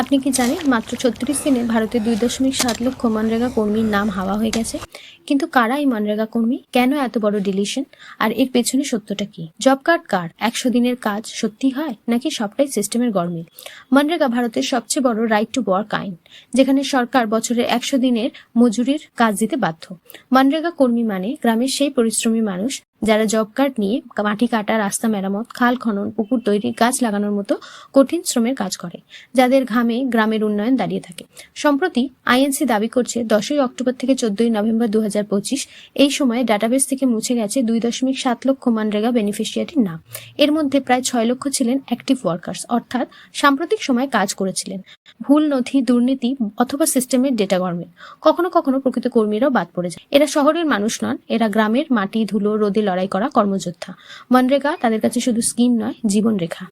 আপনি কি জানেন, মাত্র ছত্রিশ দিনে ভারতে দুই দশমিক সাত লক্ষ মনরেগা কর্মীর নাম হাওয়া হয়ে গেছে? কিন্তু কারা এই মনরেগা কর্মী? কেন এত বড় ডিলিশন? আর এর পেছনে সত্যটা কি? জব কার্ড কার? একশো দিনের কাজ সত্যি হয়? নাকি সবটাই সিস্টেমের গরমিল? মনরেগা ভারতের সবচেয়ে বড় রাইট টু ওয়ার্ক আইন, যেখানে সরকার বছরের একশো দিনের মজুরির কাজ দিতে বাধ্য। মনরেগা কর্মী মানে গ্রামের সেই পরিশ্রমী মানুষ যারা জব কার্ড নিয়ে মাটি কাটা, রাস্তা মেরামত, খাল খনন, পুকুর তৈরি, গাছ লাগানোর মতো কঠিন শ্রমের কাজ করে, যাদের ঘামে গ্রামের উন্নয়ন দাঁড়িয়ে থাকে। সম্প্রতি আইএনসি দাবি করছে, দশই অক্টোবর থেকে চোদ্দই নভেম্বর দু হাজার পঁচিশ, এই সময়ে ডাটাবেস থেকে মুছে গেছে দুই দশমিক সাত লক্ষ মানরেগা বেনিফিশিয়ারির নাম। এর মধ্যে প্রায় ছয় লক্ষ ছিলেন অ্যাক্টিভ ওয়ার্কার্স অর্থাৎ সাম্প্রতিক সময়ে কাজ করেছিলেন। ভুল নথি, দুর্নীতি অথবা সিস্টেমের ডেটা গরমিল কখনো কখনো প্রকৃত কর্মীরাও বাদ পড়ে যায়। এরা শহরের মানুষ নন, এরা গ্রামের মাটি, ধুলো রোদে লড়াই করা কর্মযোদ্ধা। মনরেগা তাদের কাছে শুধু স্কিম নয় জীবনরেখা।